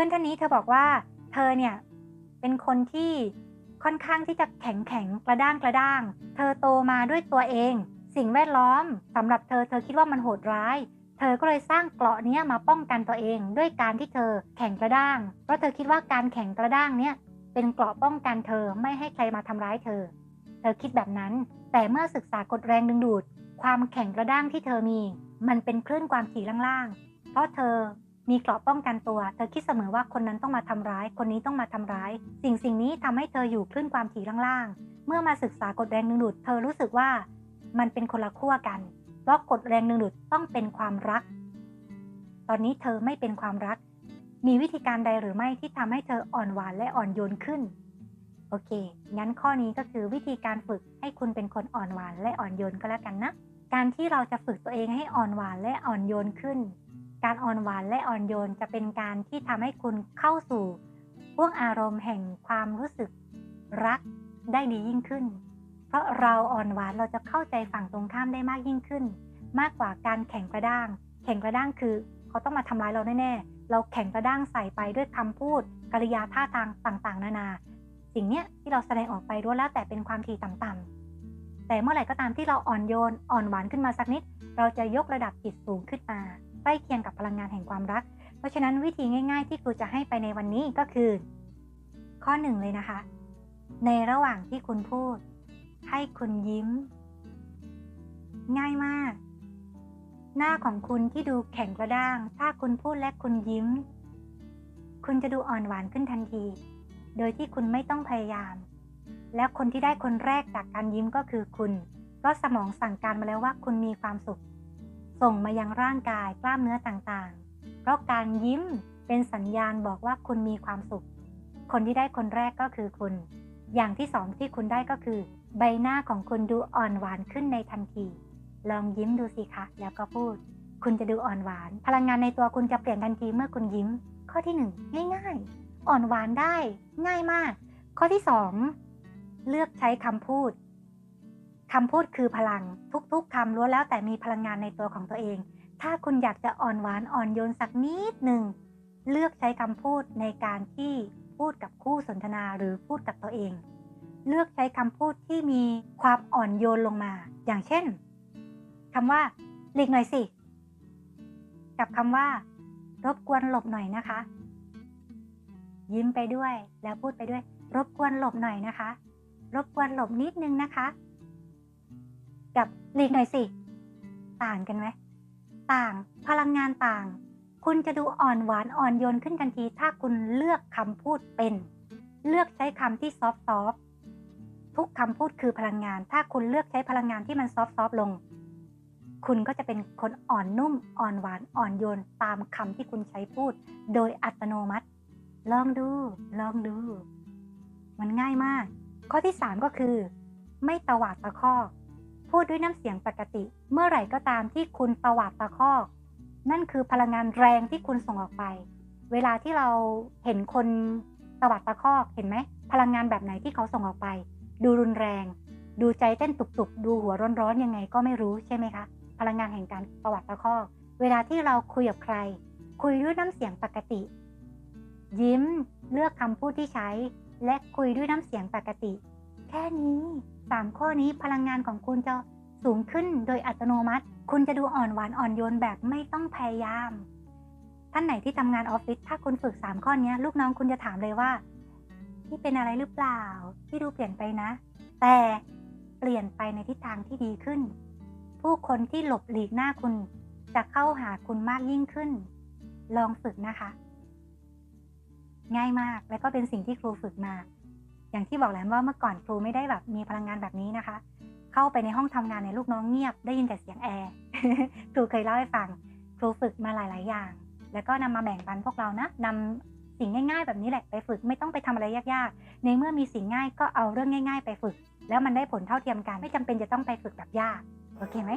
พื่อนท่านนี้เธอบอกว่า เธอเนี่ยเป็นคนที่ค่อนข้างที่จะแข็งแข็งกระด้างกระด้าง เธอโตมาด้วยตัวเอง สิ่งแวดล้อมสำหรับเธอเธอคิดว่ามันโหดร้าย เธอก็เลยสร้างเกราะเนี้ยมาป้องกันตัวเอง ด้วยการที่เธอแข็งกระด้าง เพราะเธอคิดว่าการแข็งกระด้างเนี้ยเป็นเกราะป้องกันเธอไม่ให้ใครมาทำร้ายเธอ เธอคิดแบบนั้น แต่เมื่อศึกษากฎแรงดึงดูด ความแข็งกระด้างที่เธอมี มันเป็นคลื่นความถี่ล่างๆ เพราะเธอ มีเกราะป้องกันตัว เธอคิดเสมอว่าคนนั้นต้องมาทำร้าย คนนี้ต้องมาทำร้าย สิ่งสิ่งนี้ทำให้เธออยู่คลื่นความถี่ล่างๆ เมื่อมาศึกษากฎแรงดึงดูด เธอรู้สึกว่ามันเป็นคนละขั้วกัน เพราะกฎแรงดึงดูดต้องเป็นความรัก ตอนนี้เธอไม่เป็นความรัก มีวิธีการใดหรือไม่ที่ทำให้เธออ่อนหวานและอ่อนโยนขึ้น โอเค งั้นข้อนี้ก็คือวิธีการฝึกให้คุณเป็นคนอ่อนหวานและอ่อนโยนก็แล้วกันนะ การที่เราจะฝึกตัวเองให้อ่อนหวานและอ่อนโยนขึ้น การอ่อนหวานและอ่อนโยนจะเป็นการที่ทำให้คุณเข้าสู่พ่วงอารมณ์แห่งความรู้สึกรักได้ดียิ่งขึ้น เพราะเราอ่อนหวานเราจะเข้าใจฝั่งตรงข้ามได้มากยิ่งขึ้น มากกว่าการแข่งกระด้าง แข่งกระด้างคือ เขาต้องมาทำร้ายเราแน่ๆ เราแข่งกระด้างใส่ไปด้วยคำพูดกริยาท่าทางต่างๆ นานา สิ่งเนี้ยที่เราแสดงออกไปล้วนแล้วแต่เป็นความถี่ต่ำๆแต่เมื่อไหร่ก็ตามที่เราอ่อนโยนอ่อนหวานขึ้นมาสักนิด เราจะยกระดับจิตสูงขึ้นมา ใกล้เคียงกับพลังงานแห่งความรัก เพราะฉะนั้นวิธีง่าย ๆ ที่ครูจะให้ไปในวันนี้ก็คือ ข้อหนึ่งเลยนะคะ ในระหว่างที่คุณพูด ให้คุณยิ้ม ง่ายมาก หน้าของคุณที่ดูแข็งกระด้าง ถ้าคุณพูดและคุณยิ้ม คุณจะดูอ่อนหวานขึ้นทันที โดยที่คุณไม่ต้องพยายาม แล้วคนที่ได้คนแรกจากการยิ้มก็คือคุณเพราะสมองสั่งการมาแล้วว่าคุณมีความสุข ส่งมายังร่างกายกล้ามเนื้อต่างๆ เพราะการยิ้มเป็นสัญญาณบอกว่าคุณมีความสุข คนที่ได้คนแรกก็คือคุณ อย่างที่สองที่คุณได้ก็คือ ใบหน้าของคุณดูอ่อนหวานขึ้นในทันที ลองยิ้มดูสิคะ แล้วก็พูด คุณจะดูอ่อนหวาน พลังงานในตัวคุณจะเปลี่ยนทันทีเมื่อคุณยิ้ม ข้อที่หนึ่งง่ายๆ อ่อนหวานได้ ง่ายมาก ข้อที่สองเลือกใช้คำพูด คำพูดคือพลัง ทุกๆคำล้วนแล้วแต่มีพลังงานในตัวของตัวเอง ถ้าคุณอยากจะอ่อนหวานอ่อนโยนสักนิดหนึ่ง เลือกใช้คำพูดในการที่พูดกับคู่สนทนาหรือพูดกับตัวเอง เลือกใช้คำพูดที่มีความอ่อนโยนลงมา อย่างเช่นคำว่าหลีกหน่อยสิ กับคำว่า รบกวนหลบหน่อยนะคะ ยิ้มไปด้วยแล้วพูดไปด้วย รบกวนหลบหน่อยนะคะ รบกวนหลบนิดนึงนะคะ กับหลีกหน่อยสิ ต่างกันไหม ต่าง พลังงานต่าง คุณจะดูอ่อนหวานอ่อนโยนขึ้นทันที ถ้าคุณเลือกคำพูดเป็น เลือกใช้คำที่ซอฟต์ซอฟทุกคำพูดคือพลังงาน ถ้าคุณเลือกใช้พลังงานที่มันซอฟต์ซอฟลง คุณก็จะเป็นคนอ่อนนุ่ม อ่อนหวาน อ่อนโยน ตามคำที่คุณใช้พูด โดยอัตโนมัติ ลองดู ลองดู มันง่ายมาก ข้อที่ 3 ก็คือ ไม่ตวาดตะคอก พูดด้วยน้ำเสียงปกติ เมื่อไหร่ก็ตามที่คุณตวาดตะคอกนั่นคือพลังงานแรงที่คุณส่งออกไป เวลาที่เราเห็นคนตวาดตะคอกเห็นไหม พลังงานแบบไหนที่เขาส่งออกไป ดูรุนแรง ดูใจเต้นตุบๆ ดูหัวร้อนๆยังไงก็ไม่รู้ใช่ไหมคะ พลังงานแห่งการตวาดตะคอก เวลาที่เราคุยกับใคร คุยด้วยน้ำเสียงปกติ ยิ้ม เลือกคำพูดที่ใช้ และคุยด้วยน้ำเสียงปกติ แค่นี้ สามข้อนี้พลังงานของคุณจะสูงขึ้นโดยอัตโนมัติ คุณจะดูอ่อนหวานอ่อนโยนแบบไม่ต้องพยายาม ท่านไหนที่ทำงานออฟฟิศถ้าคุณฝึกสามข้อนี้ลูกน้องคุณจะถามเลยว่าพี่เป็นอะไรหรือเปล่าพี่ดูเปลี่ยนไปนะ แต่เปลี่ยนไปในทิศทางที่ดีขึ้น ผู้คนที่หลบหลีกหน้าคุณจะเข้าหาคุณมากยิ่งขึ้น ลองฝึกนะคะ ง่ายมากและก็เป็นสิ่งที่ครูฝึกมา อย่างที่บอกแล้วว่าเมื่อก่อนครูไม่ได้แบบมีพลังงานแบบนี้นะคะ เข้าไปในห้องทำงานในลูกน้องเงียบได้ยินแต่เสียงแอร์ครูเคยเล่าให้ฟังครูฝึกมาหลาย ๆ อย่าง แล้วก็นำมาแบ่งปันพวกเรานะนำสิ่งง่าย ๆ แบบนี้แหละไปฝึกไม่ต้องไปทำอะไรยาก ๆ ในเมื่อมีสิ่งง่ายก็เอาเรื่องง่าย ๆ ไปฝึก แล้วมันได้ผลเท่าเทียมกันไม่จำเป็นจะต้องไปฝึกแบบยาก โอเคไหม